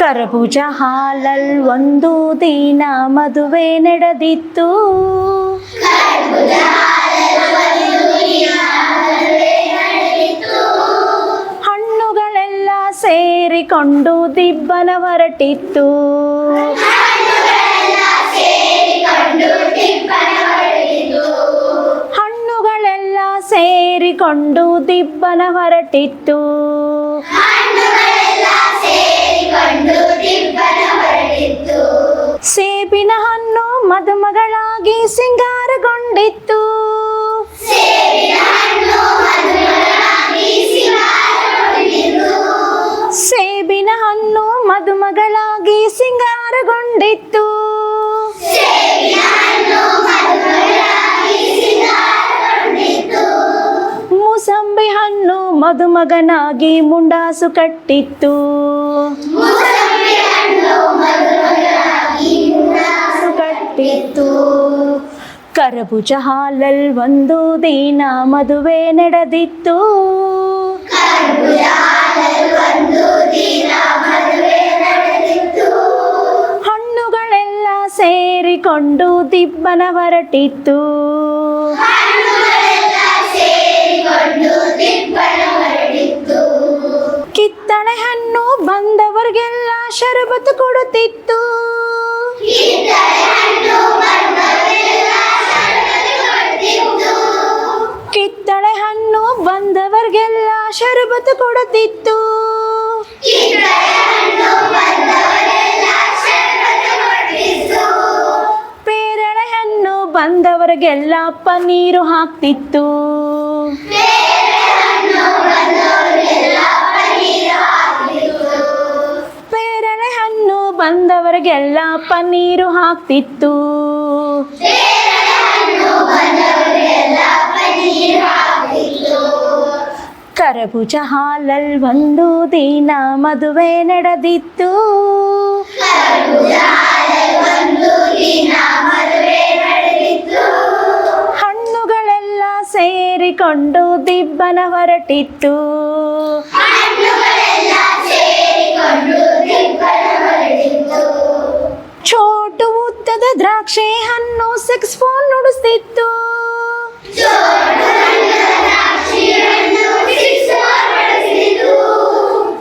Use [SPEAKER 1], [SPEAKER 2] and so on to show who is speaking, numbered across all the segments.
[SPEAKER 1] ಕರಬೂಜ ಹಾಲಲ್ ಒಂದು ದಿನ ಮದುವೆ ನಡೆದಿತ್ತು. ಹಣ್ಣುಗಳೆಲ್ಲ ಸೇರಿಕೊಂಡು ದಿಬ್ಬನ ಹೊರಟಿತ್ತು. ಹಣ್ಣುಗಳೆಲ್ಲ ಸೇರಿಕೊಂಡು ದಿಬ್ಬನ ಹೊರಟಿತ್ತು. ಸೇಬಿನ ಹಣ್ಣು ಮದುಮಗಳಾಗಿ ಸಿಂಗಾರಗೊಂಡಿತ್ತು. ಸೇಬಿನ ಹಣ್ಣು ಮದುಮಗಳಾಗಿ ಸಿಂಗಾರಗೊಂಡಿತ್ತು. ಮೂಸಂಬಿ ಹಣ್ಣು ಮದುಮಗನಾಗಿ ಮುಂಡಾಸು ಕಟ್ಟಿತ್ತು. ಕಟ್ಟಿತ್ತು. ಕರಬುಜ ಹಾಲಲ್ ಒಂದು ದಿನ ಮದುವೆ ನಡೆದಿತ್ತು. ಹಣ್ಣುಗಳೆಲ್ಲ ಸೇರಿಕೊಂಡು ದಿಬ್ಬನ ಹೊರಟಿತ್ತು. ಬಂದವರಿಗೆಲ್ಲ ಶರಬತ್ತು ಕೊಡುತ್ತಿತ್ತು. ಕಿತ್ತಳೆ ಹಣ್ಣು ಬಂದವರಿಗೆಲ್ಲ ಶರಬತ್ತು ಕೊಡುತ್ತಿತ್ತು. ಪೇರಳೆ ಹಣ್ಣು ಬಂದವರಿಗೆಲ್ಲ ಪನ್ನೀರು ಹಾಕ್ತಿತ್ತು. ಬಂದವರಿಗೆಲ್ಲ ಪನ್ನೀರು ಹಾಕ್ತಿತ್ತು. ಕರಬುಜ ಹಾಲಲ್ ಒಂದು ದಿನ ಮದುವೆ ನಡೆದಿತ್ತು. ಹಣ್ಣುಗಳೆಲ್ಲ ಸೇರಿಕೊಂಡು ದಿಬ್ಬನ ಹೊರಟಿತ್ತು. ದ್ರಾಕ್ಷಿ ಹಣ್ಣು ಸಿಕ್ಸ್ ಫೋನ್ ನುಡಿಸ್ತಿತ್ತು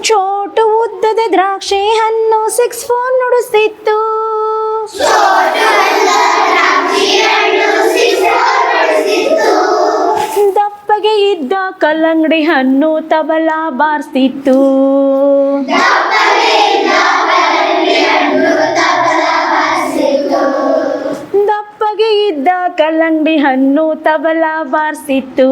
[SPEAKER 1] ಚೋಟು ಉದ್ದದ ದ್ರಾಕ್ಷಿ ಹಣ್ಣು ಸಿಕ್ಸ್ ಫೋನ್ ನುಡಿಸ್ತಿತ್ತು ದಪ್ಪಗೆ ಇದ್ದ ಕಲ್ಲಂಗಡಿ ಹಣ್ಣು ತಬಲ ಬಾರಿಸ್ತಿತ್ತು ಕಲ್ಲಂಗಡಿ ಹಣ್ಣು ತಬಲ ಬಾರಿಸಿತ್ತು.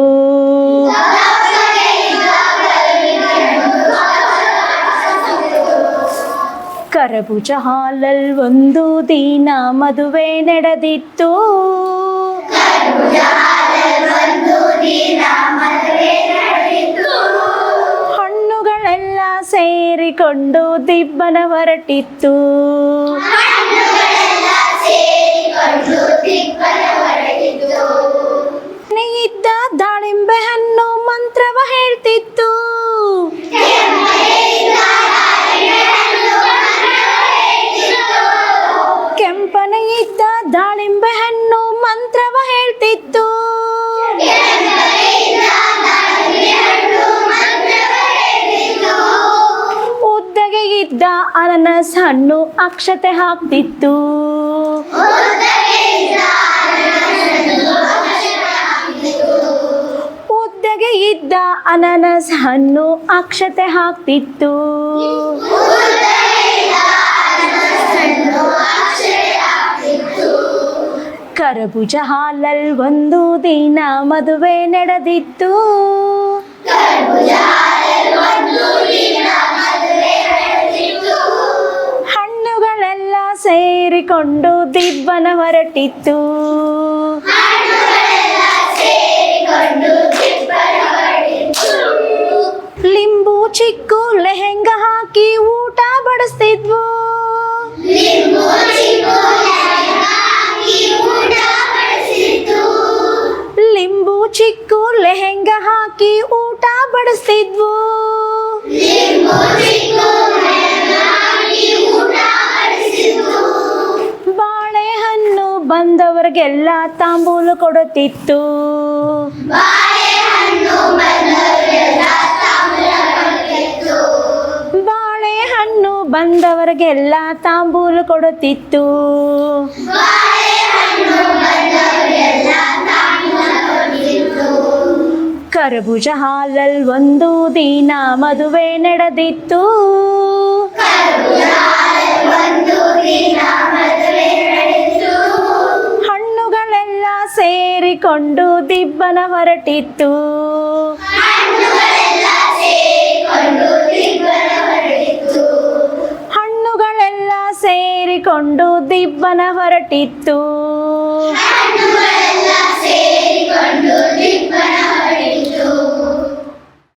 [SPEAKER 1] ಕರಬುಜ ಹಾಲಲ್ ಒಂದು ದಿನ ಮದುವೆ ನಡೆದಿತ್ತು. ಹಣ್ಣುಗಳೆಲ್ಲ ಸೇರಿಕೊಂಡು ದಿಬ್ಬನ ಹೊರಟಿತ್ತು. ಇದ್ದ ಅನನಸ್ ಹಣ್ಣು ಅಕ್ಷತೆ ಹಾಕ್ತಿತ್ತು. ಉದ್ದಗೆ ಇದ್ದ ಅನನಸ್ ಹಣ್ಣು ಅಕ್ಷತೆ ಹಾಕ್ತಿತ್ತು. ಕರಬುಜ ಹಾಲಲ್ ಒಂದು ದಿನ ಮದುವೆ ನಡೆದಿತ್ತು. ಸೇರಿಕೊಂಡು ದಿಬ್ಬನ ಹೊರಟಿತ್ತು ಲಿಂಬು ಚಿಕ್ಕು ಲೆಹೆಂಗ ಹಾಕಿ ಊಟ ಬಡಿಸ್ತಿದ್ವು ಲಿಂಬು ಚಿಕ್ಕು ಲೆಹೆಂಗ ಹಾಕಿ ಊಟ ಬಡಿಸ್ತಿದ್ವು ಬಂದವರಿಗೆಲ್ಲ ತಾಂಬೂಲು ಕೊಡುತ್ತಿತ್ತು. ಬಾಳೆಹಣ್ಣು ಬಂದವರಿಗೆಲ್ಲ ತಾಂಬೂಲು ಕೊಡುತ್ತಿತ್ತು. ಕರಬುಜ ಹಾಲಲ್ ಒಂದು ದಿನ ಮದುವೆ ನಡೆದಿತ್ತು. ಸೇರಿಕೊಂಡು ದಿಬ್ಬನ ಹೊರಟಿತ್ತು. ಹಣ್ಣುಗಳೆಲ್ಲ ಸೇರಿಕೊಂಡು ದಿಬ್ಬನ ಹೊರಟಿತ್ತು.